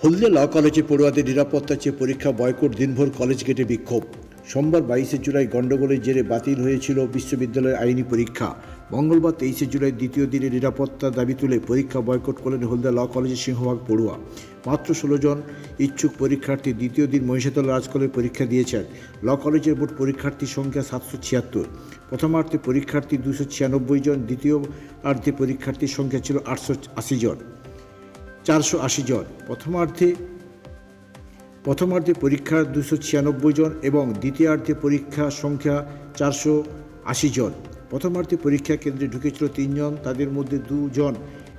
হলদিয়া ল কলেজে পড়ুয়াদের নিরাপত্তা চেয়ে পরীক্ষা, বয়কট, দিনভর কলেজ গেটে বিক্ষোভ। সোমবার বাইশে জুলাই গণ্ডগোলের জেরে বাতিল হয়েছিল বিশ্ববিদ্যালয়ের আইনি পরীক্ষা। মঙ্গলবার তেইশে জুলাই দ্বিতীয় দিনে নিরাপত্তা দাবি তুলে পরীক্ষা বয়কট করলেন হলদিয়া ল কলেজের সিংহভাগ পড়ুয়া। মাত্র ষোলো জন ইচ্ছুক পরীক্ষার্থী দ্বিতীয় দিন মহিষাতল রাজকলের পরীক্ষা দিয়েছেন। ল কলেজের মোট পরীক্ষার্থীর সংখ্যা সাতশো ছিয়াত্তর। প্রথমার্ধে পরীক্ষার্থী দুশো ছিয়ানব্বই জন দ্বিতীয় অর্ধে পরীক্ষার্থীর সংখ্যা ছিল আটশো আশি জন। চারশো আশি জন। প্রথমার্ধে প্রথমার্ধে পরীক্ষার দুশো ছিয়ানব্বই জন এবং দ্বিতীয়ার্ধে পরীক্ষা সংখ্যা চারশো আশি জন। প্রথমার্ধে পরীক্ষা কেন্দ্রে ঢুকেছিল তিনজন, তাদের মধ্যে দুজন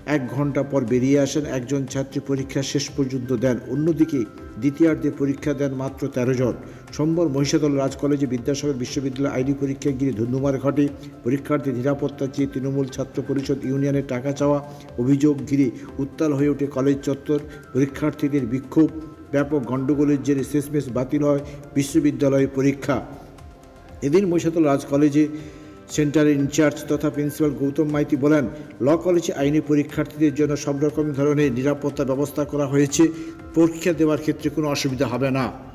এক ঘণ্টা পর বেরিয়ে আসেন। একজন ছাত্রী পরীক্ষা শেষ পর্যন্ত দেন। অন্যদিকে দ্বিতীয়ার্ধে পরীক্ষা দেন মাত্র তেরো জন। সোমবার মহিষাদল রাজ কলেজে বিদ্যাসাগর বিশ্ববিদ্যালয় আইডি পরীক্ষা ঘিরে ধুন্ধুমার ঘটে। পরীক্ষার্থী নিরাপত্তা চেয়ে তৃণমূল ছাত্র পরিষদ ইউনিয়নের টাকা চাওয়া অভিযোগ ঘিরে উত্তাল হয়ে ওঠে কলেজ চত্বর। পরীক্ষার্থীদের বিক্ষোভ। ব্যাপক গণ্ডগোলের জেরে শেষমেশ বাতিল হয় বিশ্ববিদ্যালয়ের পরীক্ষা। এদিন মহিষাদল রাজ কলেজে সেন্টারের ইনচার্জ তথা প্রিন্সিপাল গৌতম মাইতি বলেন, ল কলেজে আইনি পরীক্ষার্থীদের জন্য সব রকম ধরনের নিরাপত্তা ব্যবস্থা করা হয়েছে। পরীক্ষা দেওয়ার ক্ষেত্রে কোনো অসুবিধা হবে না।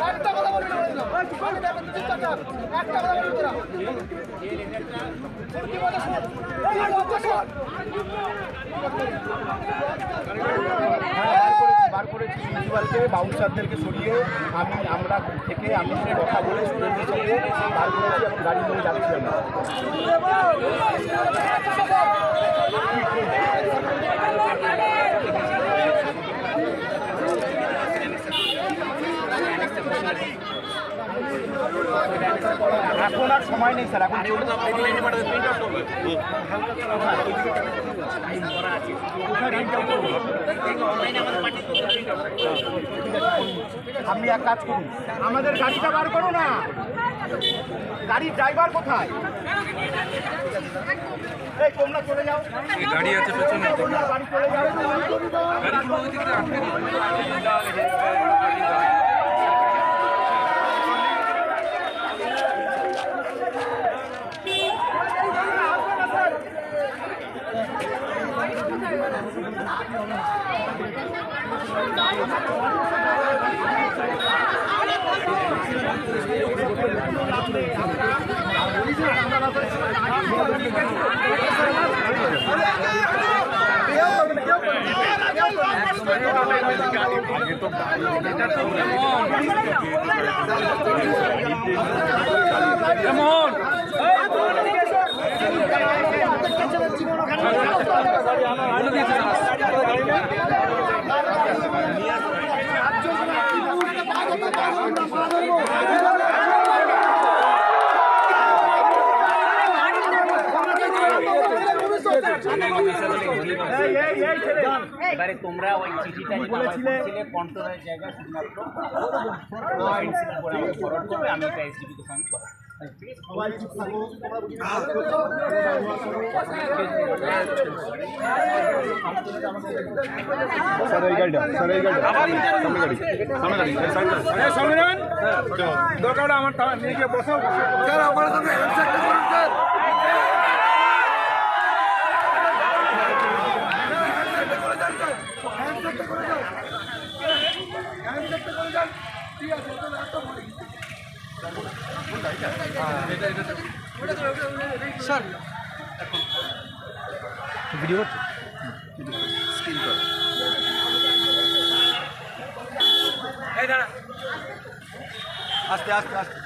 একটা কথা বলবি বার করেছি প্রিন্সিপালকে বাউন্সারদেরকে সরিয়ে আমি, আমরা থেকে আমি সে কথা বলে স্টুডেন্টের সঙ্গে বার করেছি এবং গাড়ি নিয়ে যাচ্ছি আমরা। এখন আর সময় নেই স্যার। এখন আপনি এক কাজ করুন। আমাদের গাড়িটা বার করো না। গাড়ির ড্রাইভার কোথায়? এই তোমরা চলে যাও। গাড়ি আছে পেছনে। বাড়ি চলে যাও। আগে তো কেমন এবারে তোমরা ওই চিঠিটা যেটা আমায় বলছিলে। কন্ট্রোলের জায়গায় শুধুমাত্র পেন্সিল করে আমাকে ফরওয়ার্ড করবে আমি এটা এসডিপিকে সঙ্গে করব স্যার এই গাড়িটা স্যার এই গাড়িটা সামনে গাড়ি সামনে গাড়ি। এই সাইড সামনে নেবেন? দরকার আমার নিয়ে গিয়ে বসাও। স্যার আমার সঙ্গে হ্যান্ডশেকটা করুন স্যার হ্যান্ডশেকটা করে যান ঠিক আছে ওটা ল্যাপটপ স্যার আস্তে আস্তে আস্তে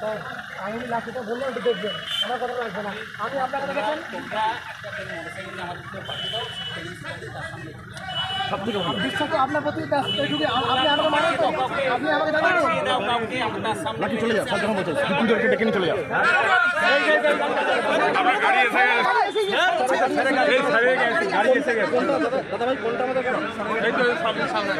আমি লাঠিটা বললাম একটু দেখবেন। আমার কথা রাখবে না। আমি আপনার কথা দেখেন। তোমরা একটা মোটরসাইকেল আমাদের দিকে বিশ্বাস আপনার প্রতি আপনি আমাকে আপনি আমাকে জানেন দাও সামনে চলে যা সাধারণ বলছে দুজনকে ডেকে নিয়ে চলে যা। আমার গাড়ি এসে গেছে। সাইডে গাড়ি এসে গেছে। দাদা ভাই কোনটা আমাদের এই তো সামনে সামনে